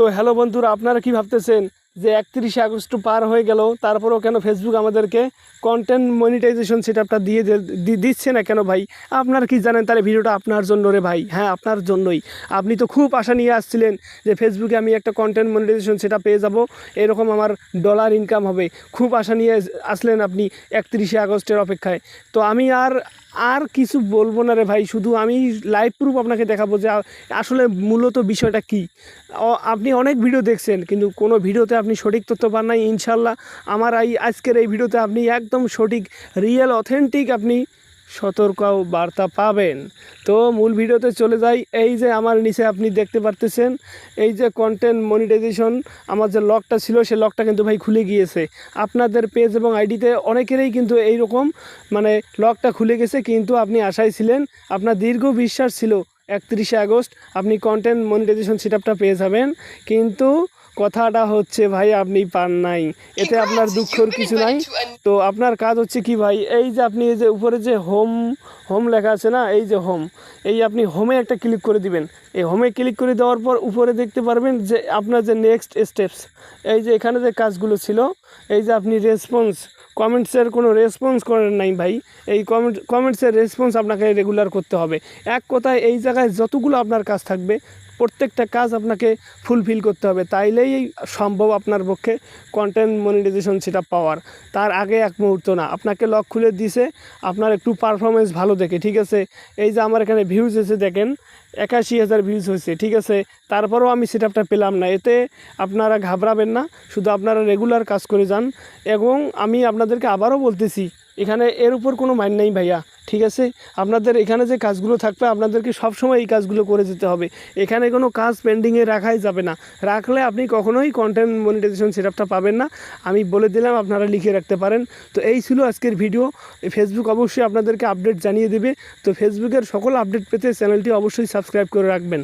তো হ্যালো বন্ধুরা আপনারা কি ভাবতেছেন? যে একত্রিশে আগস্ট পার হয়ে গেল, তারপরেও কেন ফেসবুক আমাদেরকে কন্টেন্ট মনিটাইজেশন সেটআপটা দিয়ে দিচ্ছে না কেন ভাই? আপনার কি জানেন তাহলে ভিডিওটা আপনার জন্য রে ভাই? হ্যাঁ আপনার জন্যই। আপনি তো খুব আশা নিয়ে আসছিলেন যে ফেসবুকে আমি একটা কন্টেন্ট মনিটাইজেশন সেটা পেয়ে যাব, এরকম আমার ডলার ইনকাম হবে। খুব আশা নিয়ে আসলেন আপনি একত্রিশে আগস্টের অপেক্ষায়। তো আমি আর আর কিছু বলব না রে ভাই, শুধু আমি লাইভ প্রুফ আপনাকে দেখাবো যে আসলে মূলত বিষয়টা কি। আপনি অনেক ভিডিও দেখছেন, কিন্তু কোনো ভিডিওতে আপনি সঠিক তথ্য পান নাই ইনশাল্লাহ আমার এই আজকের এই ভিডিওতে আপনি একদম সঠিক রিয়েল অথেন্টিক আপনি সতর্ক বার্তা পাবেন। তো মূল ভিডিওতে চলে যাই। এই যে আমার নিচে আপনি দেখতে পারতেছেন, এই যে কন্টেন্ট মনিটাইজেশন আমার যে লকটা ছিল, সে লকটা কিন্তু ভাই খুলে গিয়েছে। আপনাদের পেজ এবং আইডিতে অনেকেরই কিন্তু এই রকম মানে লকটা খুলে গেছে, কিন্তু আপনি আশায় ছিলেন, আপনার দীর্ঘ বিশ্বাস ছিল একত্রিশে আগস্ট, আপনি কন্টেন্ট মনিটাইজেশন সেটআপটা পেয়ে যাবেন। কিন্তু কথাটা হচ্ছে ভাই আপনি পান নাই। এতে আপনার দুঃখর কিছু নাই। তো আপনার কাজ হচ্ছে কি ভাই এই যে আপনি এই যে উপরে যে হোম হোম লেখা আছে না এই যে হোম এই আপনি হোমে একটা ক্লিক করে দিবেন। এই হোমে ক্লিক করে দেওয়ার পর উপরে দেখতে পারবেন যে আপনার যে নেক্সট স্টেপস এই যে এখানে যে কাজগুলো ছিল এই যে আপনি রেসপন্স কমেন্টসের কোনো রেসপন্স করেন নাই ভাই। এই কমেন্ট কমেন্টসের রেসপন্স আপনাকে রেগুলার করতে হবে। এক কথায় এই জায়গায় যতগুলো আপনার কাজ থাকবে, প্রত্যেকটা কাজ আপনাকে ফুলফিল করতে হবে। তাইলেই সম্ভব আপনার পক্ষে কন্টেন্ট মনিটাইজেশন সেটা পাওয়ার। তার আগে এক মুহূর্ত না, আপনাকে লক খুলে দিছে, আপনার একটু পারফরমেন্স ভালো দেখে, ঠিক আছে? এই যে আমার এখানে ভিউজ এসে দেখেন, একাশি হাজার ভিউজ হয়েছে, ঠিক আছে? তারপরেও আমি সেটআপটা পেলাম না। এতে আপনারা ঘাবড়াবেন না, শুধু আপনারা রেগুলার কাজ করে যান। এবং আমি আপনাদেরকে আবারও বলতেছি, এখানে এর উপর কোনো মাইন নেই ভাইয়া, ঠিক আছে? আপনাদের এখানে যে কাজগুলো থাকবে, আপনাদেরকে সবসময় এই কাজগুলো করে যেতে হবে। এখানে কোনো কাজ পেন্ডিংয়ে রাখাই যাবে না। রাখলে আপনি কখনোই কন্টেন্ট মনিটাইজেশন সেটআপটা পাবেন না। আমি বলে দিলাম, আপনারা লিখে রাখতে পারেন। তো এই ছিল আজকের ভিডিও। ফেসবুক অবশ্যই আপনাদেরকে আপডেট জানিয়ে দেবে। তো ফেসবুকের সকল আপডেট পেতে চ্যানেলটি অবশ্যই সাবস্ক্রাইব করে রাখবেন।